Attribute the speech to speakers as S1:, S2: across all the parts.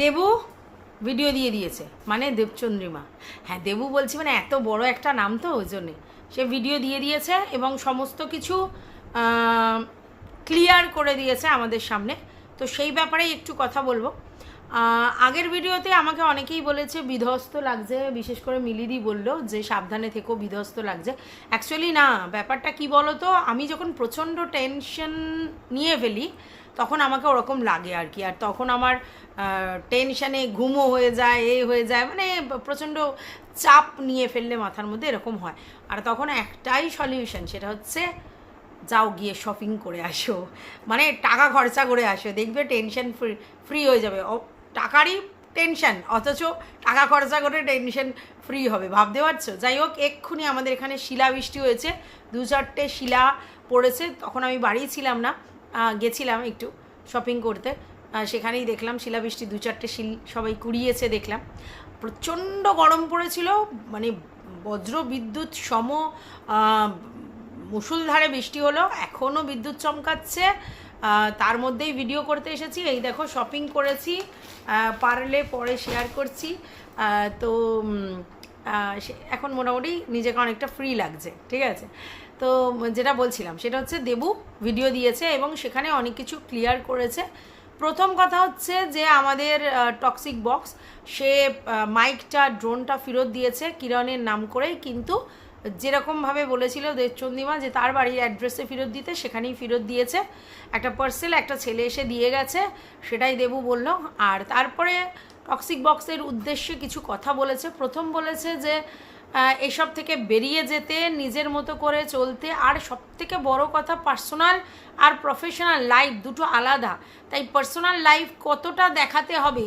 S1: Debu video দিয়ে দিয়েছে মানে দেবচন্দ্রিমা। হ্যাঁ দেবু বলছি মানে এত বড় একটা নাম তো ওই জন্যে। সে ভিডিও দিয়ে দিয়েছে এবং সমস্ত কিছু ক্লিয়ার করে দিয়েছে আমাদের সামনে। তো সেই ব্যাপারেই একটু কথা বলব। আগের ভিডিওতে আমাকে অনেকেই বলেছে, বিধ্বস্ত লাগছে, বিশেষ করে মিলিদি বলল যে, সাবধানে থেকো, বিধ্বস্ত লাগছে। অ্যাকচুয়ালি না, ব্যাপারটা কি বলো তো আমি যখন প্রচণ্ড টেনশন নিয়ে ফেলি, তখন আমাকে ওরকম লাগে আর কি। আর তখন আমার টেনশানে ঘুমও হয়ে যায়, এ হয়ে যায় মানে প্রচণ্ড চাপ নিয়ে ফেললে মাথার মধ্যে এরকম হয়। আর তখন একটাই সলিউশন সেটা হচ্ছে যাও গিয়ে শপিং করে আসো। মানে টাকা খরচা করে আসো, দেখবে টেনশন ফ্রি ফ্রি হয়ে যাবে। টাকারই টেনশন অথচ টাকা খরচা করে টেনশন ফ্রি হবে ভাবতে পারছ? যাই হোক এক্ষুনি আমাদের এখানে শিলাবৃষ্টি হয়েছে দু চারটে শিলা পড়েছে তখন আমি বাড়ি ছিলাম না গেছিলাম একটু শপিং করতে সেখানেই দেখলাম শিলাবৃষ্টি দু চারটে শিল সবাই কুড়িয়েছে দেখলাম। প্রচণ্ড গরম পড়েছিল মানে বজ্র বিদ্যুৎ সম আহ, মুষলধারে বৃষ্টি হলো এখনও বিদ্যুৎ চমকাচ্ছে তার মধ্যেই ভিডিও করতে এসেছি। এই দেখো শপিং করেছি। পারলে পরে শেয়ার করছি। তো এখন মোটামুটি নিজেকে অনেকটা ফ্রি লাগছে, ঠিক আছে? তো, যেটা বলছিলাম, সেটা হচ্ছে দেবু ভিডিও দিয়েছে এবং সেখানে অনেক কিছু ক্লিয়ার করেছে। প্রথম কথা হচ্ছে যে, আমাদের টক্সিক বক্স সে মাইকটা ড্রোনটা ফেরত দিয়েছে, কিরণের নাম করেই। কিন্তু যেরকমভাবে বলেছিল দেবচন্দিমা যে তার বাড়ির অ্যাড্রেসে ফেরত দিতে, সেখানেই ফেরত দিয়েছে। একটা পার্সেল একটা ছেলে এসে দিয়ে গেছে, সেটাই দেবু বলল। আর তারপরে টক্সিক বক্সের উদ্দেশ্যে কিছু কথা বলেছে। প্রথম বলেছে যে এসব থেকে বেরিয়ে যেতে, নিজের মতো করে চলতে, আর সবথেকে বড় কথা পার্সোনাল আর প্রফেশনাল লাইফ দুটো আলাদা। তাই পার্সোনাল লাইফ কতটা দেখাতে হবে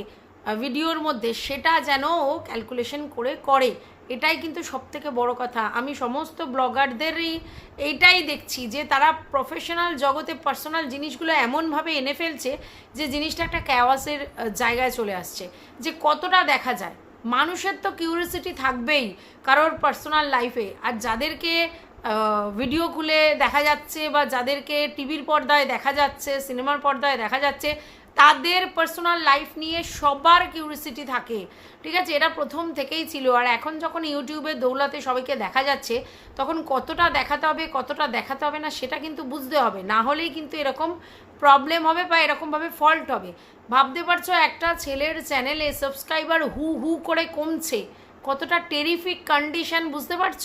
S1: ভিডিওর মধ্যে, সেটা যেন ও ক্যালকুলেশন করে করে। এটাই কিন্তু সবথেকে বড় কথা। আমি সমস্ত ব্লগারদেরই এইটাই দেখছি যে তারা প্রফেশনাল জগতে পার্সোনাল জিনিসগুলো এমনভাবে এনে ফেলছে যে জিনিসটা একটা ক্যাওয়াসের জায়গায় চলে আসছে। যে কতটা দেখা যায়। মানুষের তো কিউরিয়াসিটি থাকবেই কারোর পার্সোনাল লাইফে আর যাদেরকে ভিডিও খুলে দেখা যাচ্ছে বা যাদেরকে টিভির পর্দায় দেখা যাচ্ছে সিনেমার পর্দায় দেখা যাচ্ছে তাদের পার্সোনাল লাইফ নিয়ে সবার কিউরিয়াসিটি থাকে। ঠিক আছে? এটা প্রথম থেকেই ছিল। আর এখন যখন ইউটিউবে দৌলাতে সবাইকে দেখা যাচ্ছে, তখন কতটা দেখাতে হবে, কতটা দেখাতে হবে না, সেটা কিন্তু বুঝতে হবে। না হলেই কিন্তু এরকম প্রবলেম হবে বা এরকমভাবে ফল্ট হবে। ভাবতে পারছ, একটা ছেলের চ্যানেলে সাবস্ক্রাইবার হু হু করে কমছে। কতটা টেরিফিক কন্ডিশন বুঝতে পারছ?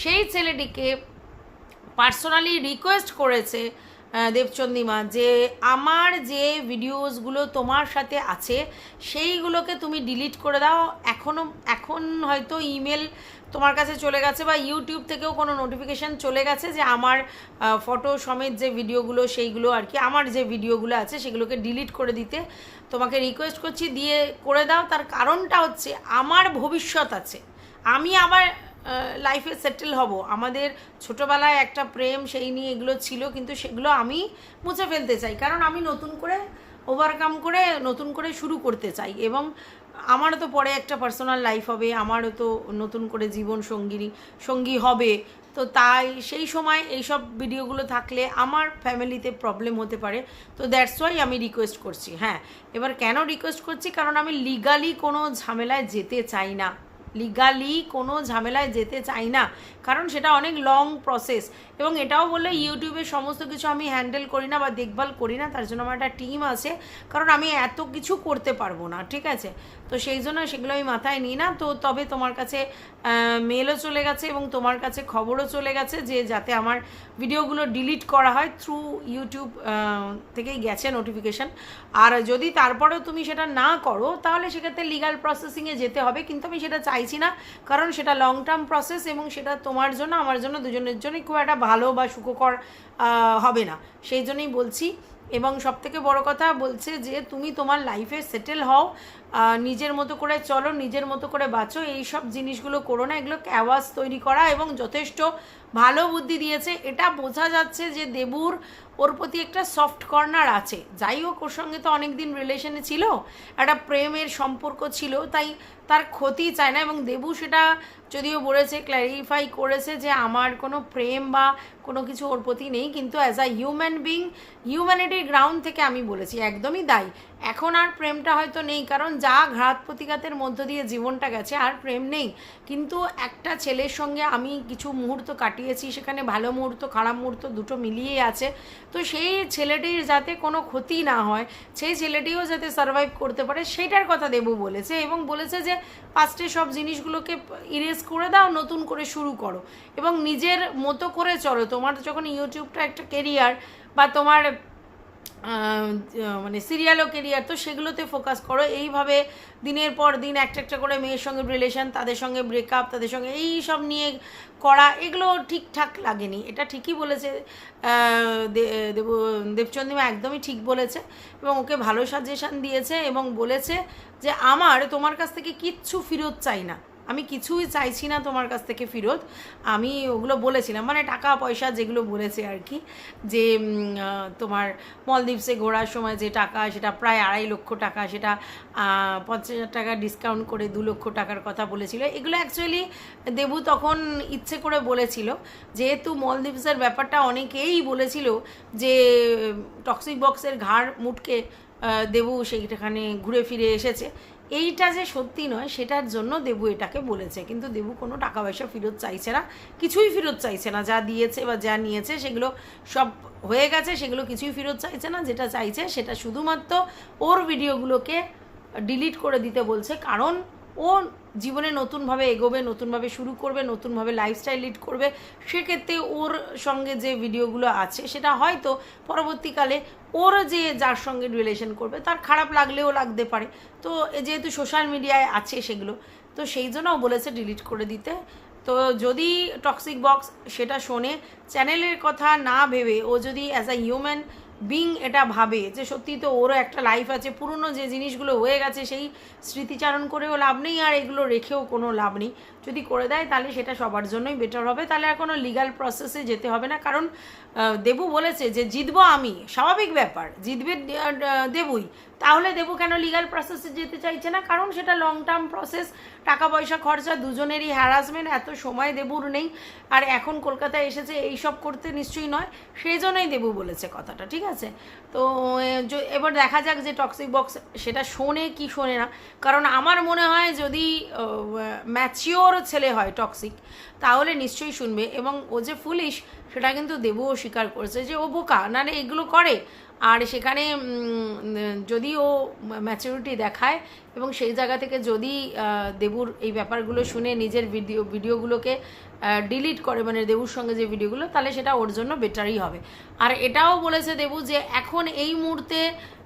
S1: সেই ছেলেটিকে পার্সোনালি রিকোয়েস্ট করেছে দেবচন্দিমা যে আমার যে ভিডিওসগুলো তোমার সাথে আছে, সেইগুলোকে তুমি ডিলিট করে দাও। এখনও এখন হয়তো ইমেল তোমার কাছে চলে গেছে বা ইউটিউব থেকেও কোনো নোটিফিকেশান চলে গেছে যে আমার ফটো সমেত যে ভিডিওগুলো সেইগুলো আর কি, আমার যে ভিডিওগুলো আছে, সেগুলোকে ডিলিট করে দিতে তোমাকে রিকোয়েস্ট করছি। দিয়ে করে দাও। তার কারণটা হচ্ছে, আমার ভবিষ্যৎ আছে। আমি আবার লাইফে সেটেল হব। আমাদের ছোটোবেলায় একটা প্রেম সেই নিয়ে এগুলো ছিল, কিন্তু সেগুলো আমি মুছে ফেলতে চাই। কারণ আমি নতুন করে ওভারকাম করে নতুন করে শুরু করতে চাই। এবং আমারও তো পরে একটা পার্সোনাল লাইফ হবে, আমারও তো নতুন করে জীবন সঙ্গিনী, সঙ্গী হবে। তো তাই সেই সময় এইসব ভিডিওগুলো থাকলে আমার ফ্যামিলিতে প্রবলেম হতে পারে। তো দ্যাটস ওয়াই আমি রিকোয়েস্ট করছি। হ্যাঁ এবার কেন রিকোয়েস্ট করছি? কারণ আমি লিগালি কোনো ঝামেলায় যেতে চাই না। লিগালি কোনো ঝামেলায় যেতে চাই না। কারণ সেটা অনেক লং প্রসেস এবং এটাও বললে ইউটিউবে সমস্ত কিছু আমি হ্যান্ডেল করি না বা দেখভাল করি না, তার জন্য আমার একটা টিম আছে। কারণ আমি এত কিছু করতে পারব না, ঠিক আছে? তো সেই জন্য সেগুলো আমি মাথায় নিই না। তো তবে তোমার কাছে মেলও চলে গেছে এবং তোমার কাছে খবরও চলে গেছে যে যাতে আমার ভিডিওগুলো ডিলিট করা হয় থ্রু ইউটিউব থেকেই গেছে নোটিফিকেশান আর যদি তারপরেও তুমি সেটা না করো, তাহলে সেক্ষেত্রে লিগাল প্রসেসিংয়ে যেতে হবে। কিন্তু আমি সেটা চাইছি না। কারণ সেটা লং টার্ম প্রসেস এবং সেটা তোমার জন্য, আমার জন্য, দুজনের জন্যই খুব একটা ভালো বা সুখকর হবে না। সেই জন্যই বলছি। এবং সবথেকে বড় কথা বলছে যে, তুমি তোমার লাইফে সেটেল হও। নিজের মতো করে চলো, নিজের মতো করে বাঁচো, এই সব জিনিসগুলো করো না, এগুলো ক্যাওয়াজ তৈরি করা এবং যথেষ্ট ভালো বুদ্ধি দিয়েছে। এটা বোঝা যাচ্ছে যে দেবুর ওর প্রতি একটা সফট কর্নার আছে। যাই হোক, ওর সঙ্গে তো অনেক দিন রিলেশনে ছিল, একটা প্রেমের সম্পর্ক ছিল, তাই তার ক্ষতি চায় না এবং দেবু সেটা যদিও বলেছে ক্ল্যারিফাই করেছে যে আমার কোনো প্রেম বা কোনো কিছু ওর প্রতি নেই, কিন্তু অ্যাজ আ হিউম্যান বিং হিউম্যানিটির গ্রাউন্ড থেকে আমি বলেছি, একদমই দায়ী এখন আর প্রেমটা হয়তো নেই, কারণ যা ঘাত প্রতিঘাতের মধ্য দিয়ে জীবনটা গেছে, আর প্রেম নেই। কিন্তু একটা ছেলের সঙ্গে আমি কিছু মুহূর্ত কাটিয়েছি, সেখানে ভালো মুহূর্ত, খারাপ মুহূর্ত দুটো মিলিয়েই আছে। তো সেই ছেলেটির যাতে কোনো ক্ষতি না হয়, সেই ছেলেটিও যাতে সার্ভাইভ করতে পারে সেটার কথা দেবু বলেছে এবং বলেছে যে পাস্টে সব জিনিসগুলোকে ইরেজ করে দাও, নতুন করে শুরু করো। এবং নিজের মতো করে চলো। তোমার যখন ইউটিউবটা একটা কেরিয়ার বা তোমার মানে সিরিয়ালও কেরিয়ার তো সেগুলোতে ফোকাস করো। এইভাবে দিনের পর দিন একটা একটা করে মেয়ের সঙ্গে রিলেশন তাদের সঙ্গে ব্রেকআপ তাদের সঙ্গে এই সব নিয়ে করা, এগুলো ঠিকঠাক লাগেনি। এটা ঠিকই বলেছে দেব দেবচন্দিমা একদমই ঠিক বলেছে এবং ওকে ভালো সাজেশন দিয়েছে এবং বলেছে যে, আমার, তোমার কাছ থেকে কিচ্ছু ফেরত চাই না। আমি কিছুই চাইছি না তোমার কাছ থেকে ফেরত। আমি ওগুলো বলেছিলাম মানে টাকা, পয়সা যেগুলো বলেছে আর কি, যে তোমার মলদ্বীপসে ঘোরার সময় যে টাকা, সেটা প্রায় আড়াই লক্ষ টাকা, সেটা পঞ্চাশ হাজার টাকা ডিসকাউন্ট করে দু লক্ষ টাকার কথা বলেছিল। এগুলো অ্যাকচুয়ালি দেবু তখন ইচ্ছে করে বলেছিল, যেহেতু মলদ্বীপসের ব্যাপারটা অনেকেই বলেছিল যে টক্সিক বক্সের ঘাড় মুটকে দেবু সেইখানে ঘুরে ফিরে এসেছে। এইটা যে সত্যি নয়, সেটার জন্য দেবু এটাকে বলেছে। কিন্তু দেবু কোনো টাকা পয়সা ফেরত চাইছে না, কিছুই ফেরত চাইছে না। যা দিয়েছে বা যা নিয়েছে, সেগুলো সব হয়ে গেছে, সেগুলো কিছুই ফেরত চাইছে না। যেটা চাইছে, সেটা শুধুমাত্র ওর ভিডিওগুলোকে ডিলিট করে দিতে বলছে। কারণ ও জীবনে নতুনভাবে এগোবে, নতুনভাবে শুরু করবে, নতুনভাবে লাইফস্টাইল লিড করবে, সেক্ষেত্রে ওর সঙ্গে যে ভিডিওগুলো আছে সেটা হয়তো পরবর্তীকালে ওর যে যার সঙ্গে রিলেশন করবে তার খারাপ লাগলেও লাগতে পারে। তো যেহেতু সোশ্যাল মিডিয়ায় আছে সেগুলো, তো সেই জন্য বলেছে ডিলিট করে দিতে। তো যদি টক্সিক বক্স সেটা শোনে চ্যানেলের কথা না ভেবে ও যদি অ্যাজ আ হিউম্যান বিং এটা ভাবে যে সত্যি তো ওরও একটা লাইফ আছে, পুরনো যে জিনিসগুলো হয়ে গেছে সেই স্মৃতিচারণ করেও লাভ নেই আর এগুলো রেখেও কোনো লাভ নেই। যদি করে দেয় তাহলে সেটা সবার জন্যই বেটার হবে, তাহলে আর কোনো লিগাল প্রসেসে যেতে হবে না। কারণ দেবু বলেছে যে জিতবো আমি, স্বাভাবিক ব্যাপার, জিতবে দেবুই। তাহলে দেবু কেন লিগাল প্রসেসে যেতে চাইছে না? কারণ সেটা লং টার্ম প্রসেস টাকা পয়সা খরচা দুজনেরই হ্যারাসমেন্ট এত সময় দেবুর নেই। আর এখন কলকাতায় এসেছে এই সব করতে নিশ্চয়ই নয়। সেই জন্যই দেবু বলেছে কথাটা, ঠিক আছে? তো এ, য- এবার দেখা যাক যে টক্সিক বক্স সেটা শোনে কি শোনে না। কারণ আমার মনে হয় যদি ম্যাচিওর ছেলে হয় টক্সিক তাহলে নিশ্চয়ই শুনবে। এবং ও যে ফুলিশ সেটা কিন্তু দেবুও স্বীকার করেছে যে ও বোকা নাহলে এগুলো করে। আর সেখানে যদি ও ম্যাচুরিটি দেখায় এবং সেই জায়গা থেকে যদি দেবুর এই ব্যাপারগুলো শুনে নিজের ভিডিও ভিডিওগুলোকে ডিলিট করে মানে দেবুর সঙ্গে যে ভিডিওগুলো তাহলে সেটা ওর জন্য বেটারই হবে। আর এটাও বলেছে দেবু যে এখন এই মুহূর্তে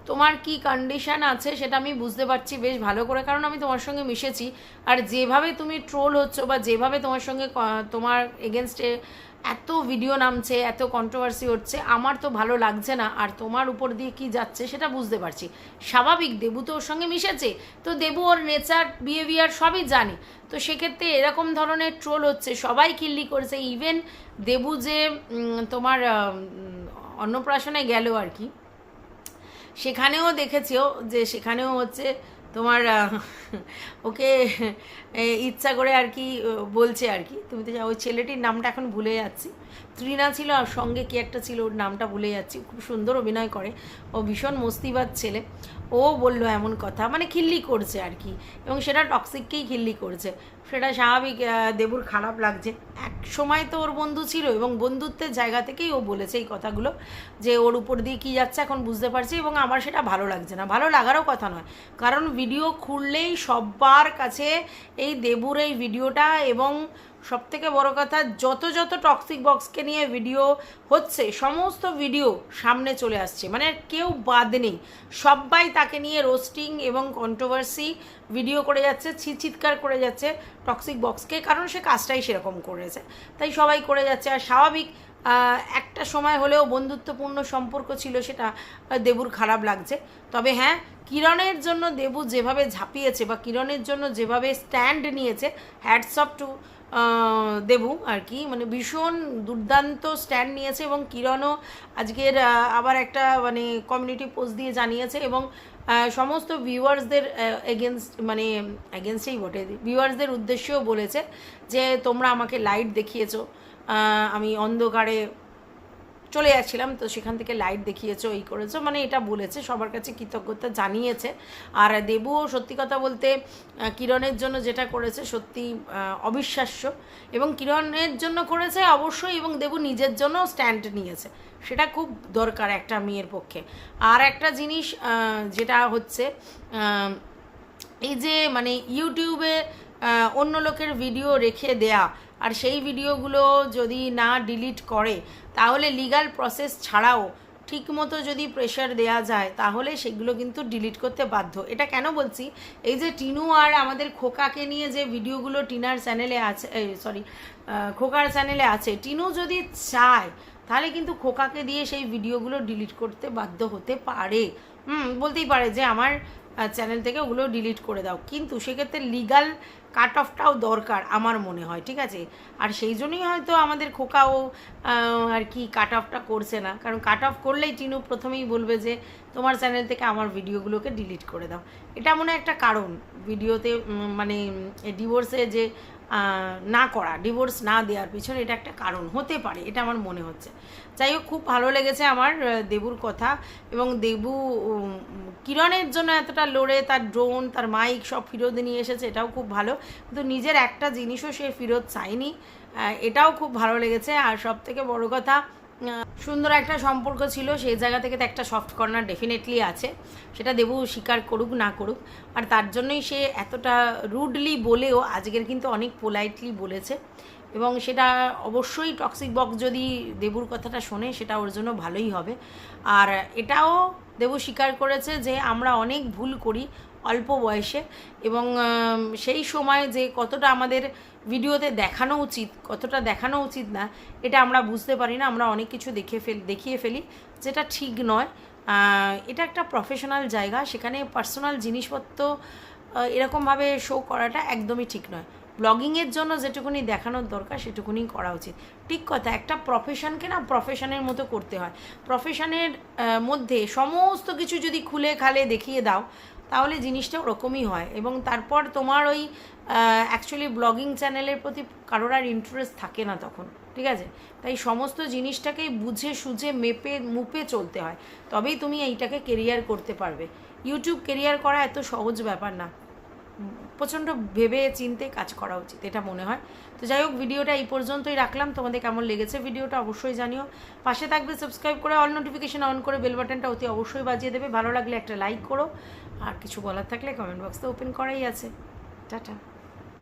S1: তোমার কি কন্ডিশন আছে সেটা আমি বুঝতে পারছি বেশ ভালো করে, কারণ আমি তোমার সঙ্গে মিশেছি। আর যেভাবে তুমি ট্রোল হচ্ছ বা যেভাবে তোমার সঙ্গে তোমার এগেনস্টে এত ভিডিও নামছে, এত কন্ট্রোভার্সি হচ্ছে, আমার তো ভালো লাগছে না। আর তোমার উপর দিয়ে কি যাচ্ছে সেটা বুঝতে পারছি। স্বাভাবিক, দেবু তো ওর সঙ্গে মিশেছে, তো দেবু ওর নেচার বিহেভিয়ার সবই জানে। তো সেক্ষেত্রে এরকম ধরনের ট্রোল হচ্ছে, সবাই কিল্লি করেছে। ইভেন দেবু যে তোমার অন্নপ্রাশনে গেল আর কি সেখানেও দেখেছেও যে সেখানেও হচ্ছে তোমার ওকে ইচ্ছা করে আর কি বলছে আর কি। তুমি তো ওই ছেলেটির নামটা এখন ভুলে যাচ্ছি। ত্রিনা ছিল আর সঙ্গে কি একটা ছিল, ওর নামটা ভুলে যাচ্ছি। খুব সুন্দর অভিনয় করে। ও ভীষণ মস্তিবাদ ছেলে। ও বলল এমন কথা মানে খিল্লি করছে আর কি। এবং সেটা টক্সিককেই খিল্লি করছে। সেটা স্বাভাবিক দেবুর খারাপ লাগছে। এক সময় তো ওর বন্ধু ছিল এবং বন্ধুত্বের জায়গা থেকেই ও বলেছে এই কথাগুলো, যে ওর উপর দিয়ে কী যাচ্ছে এখন বুঝতে পারছি এবং আমার সেটা ভালো লাগছে না। ভালো লাগারও কথা নয়, কারণ ভিডিও খুললেই সবার কাছে এই দেবুর এই ভিডিওটা এবং সব থেকে বড় কথা, যত যত টক্সিক বক্সকে নিয়ে ভিডিও হচ্ছে, সমস্ত ভিডিও সামনে চলে আসছে। মানে কেউ বাদ নেই। সবাই তাকে নিয়ে রোস্টিং এবং কন্ট্রোভার্সি ভিডিও করে যাচ্ছে চিৎকার করে যাচ্ছে টক্সিক বক্সকে কারণ সে কাজটাই সেরকম করেছে। তাই সবাই করে যাচ্ছে। আর স্বাভাবিক একটা সময় হলেও বন্ধুত্বপূর্ণ সম্পর্ক ছিল সেটা দেবুর খারাপ লাগছে। তবে হ্যাঁ কিরণের জন্য দেবু যেভাবে ঝাঁপিয়েছে বা কিরণের জন্য যেভাবে স্ট্যান্ড নিয়েছে হ্যাটসঅপ টু দেবু আর কি। মানে ভীষণ দুর্দান্ত স্ট্যান্ড নিয়েছে এবং কিরণও আজকের আবার একটা মানে কমিউনিটি পোস্ট দিয়ে জানিয়েছে এবং সমস্ত ভিউয়ার্সদের এগেনস্ট মানে এগেনস্টেই বটে ভিউয়ার্সদের উদ্দেশ্যেও বলেছে যে তোমরা আমাকে লাইট দেখিয়েছো। আমি অন্ধকারে চলে যাচ্ছিলাম, তো সেখান থেকে লাইট দেখিয়েছো এই করেছ মানে এটা বলেছে, সবার কাছে কৃতজ্ঞতা জানিয়েছে। আর দেবুও সত্যি কথা বলতে কিরণের জন্য যেটা করেছে সত্যি অবিশ্বাস্য। এবং কিরণের জন্য করেছে অবশ্যই, এবং দেবু নিজের জন্য স্ট্যান্ড নিয়েছে। সেটা খুব দরকার একটা মেয়ের পক্ষে। আর একটা জিনিস যেটা হচ্ছে এই যে মানে ইউটিউবে অন্য লোকের ভিডিও রেখে দেয়া আর সেই ভিডিওগুলো যদি না ডিলিট করে, তাহলে লিগাল প্রসেস ছাড়াও ঠিকমতো যদি প্রেশার দেয়া যায়, তাহলে সেগুলো কিন্তু ডিলিট করতে বাধ্য। এটা কেন বলছি? এই যে টিনু আর আমাদের খোকাকে নিয়ে যে ভিডিওগুলো টিনার চ্যানেলে আছে সরি খোকার চ্যানেলে আছে, টিনু যদি চায়, তাহলে কিন্তু খোকাকে দিয়ে সেই ভিডিওগুলো ডিলিট করতে বাধ্য হতে পারে। হুম, বলতেই পারে যে আমার চ্যানেল থেকে ওগুলো ডিলিট করে দাও। কিন্তু সেক্ষেত্রে লিগাল কাট অফটাও দরকার আমার মনে হয়, ঠিক আছে? আর সেই জন্যই হয়তো আমাদের খোকাও আর কি কাট অফটা করছে না। কারণ কাট অফ করলেই টিনু প্রথমেই বলবে যে, তোমার চ্যানেল থেকে আমার ভিডিওগুলোকে ডিলিট করে দাও। এটা মনে একটা কারণ। ভিডিওতে মানে ডিভোর্সে যে না করা ডিভোর্স না দেওয়ার পিছনে এটা একটা কারণ হতে পারে, এটা আমার মনে হচ্ছে। যাই হোক, খুব ভালো লেগেছে আমার দেবুর কথা এবং দেবু কিরণের জন্য এতটা লড়ে, তার ড্রোন তার মাইক সব ফিরত নিয়ে এসেছে, এটাও খুব ভালো। কিন্তু নিজের একটা জিনিসও সে ফিরত চায়নি এটাও খুব ভালো লেগেছে। আর সব থেকে বড় কথা সুন্দর একটা সম্পর্ক ছিল, সেই জায়গা থেকে তো একটা সফট কর্নার ডেফিনেটলি আছে। সেটা দেবু স্বীকার করুক, না করুক। আর তার জন্যই সে এতটা রুডলি বলেও আজকের কিন্তু অনেক পোলাইটলি বলেছে। এবং সেটা অবশ্যই টক্সিক বক্স যদি দেবুর কথাটা শোনে, সেটা ওর জন্য ভালোই হবে। আর এটাও দেবু স্বীকার করেছে যে আমরা অনেক ভুল করি অল্প বয়সে এবং সেই সময় যে কতটা আমাদের ভিডিওতে দেখানো উচিত, কতটা দেখানো উচিত না, এটা আমরা বুঝতে পারি না, আমরা অনেক কিছু দেখে ফেল, দেখিয়ে ফেলি, যেটা ঠিক নয়। এটা একটা প্রফেশনাল জায়গা, সেখানে পার্সোনাল জিনিসপত্র এরকমভাবে শো করাটা একদমই ঠিক নয়। ব্লগিংয়ের জন্য যেটুকুনি দেখানোর দরকার, সেটুকুনি করা উচিত। ঠিক কথা, একটা প্রফেশনকে না প্রফেশনের মতো করতে হয়। প্রফেশনের মধ্যে সমস্ত কিছু যদি খুলে খালে দেখিয়ে দাও তাহলে জিনিসটা ওরকমই হয়। এবং তারপর তোমার ওই অ্যাকচুয়ালি ব্লগিং চ্যানেলের প্রতি কারোর আর ইন্টারেস্ট থাকে না তখন, ঠিক আছে? তাই সমস্ত জিনিসটাকেই বুঝে সুঝে মেপে, মুপে চলতে হয়। তবেই তুমি এইটাকে কেরিয়ার করতে পারবে। ইউটিউব কেরিয়ার করা এত সহজ ব্যাপার না। প্রচণ্ড ভেবে চিনতে কাজ করা উচিত, এটা মনে হয়। তো যাই হোক, ভিডিওটা এই পর্যন্তই রাখলাম। তোমাদের কেমন লেগেছে ভিডিওটা অবশ্যই জানিও। পাশে থাকবে সাবস্ক্রাইব করে অল নোটিফিকেশান অন করে বেল বাটনটা অতি অবশ্যই বাজিয়ে দেবে। ভালো লাগলে একটা লাইক করো। আর কিছু বলার থাকলে কমেন্ট বক্স তো ওপেন করাই আছে। টাটা।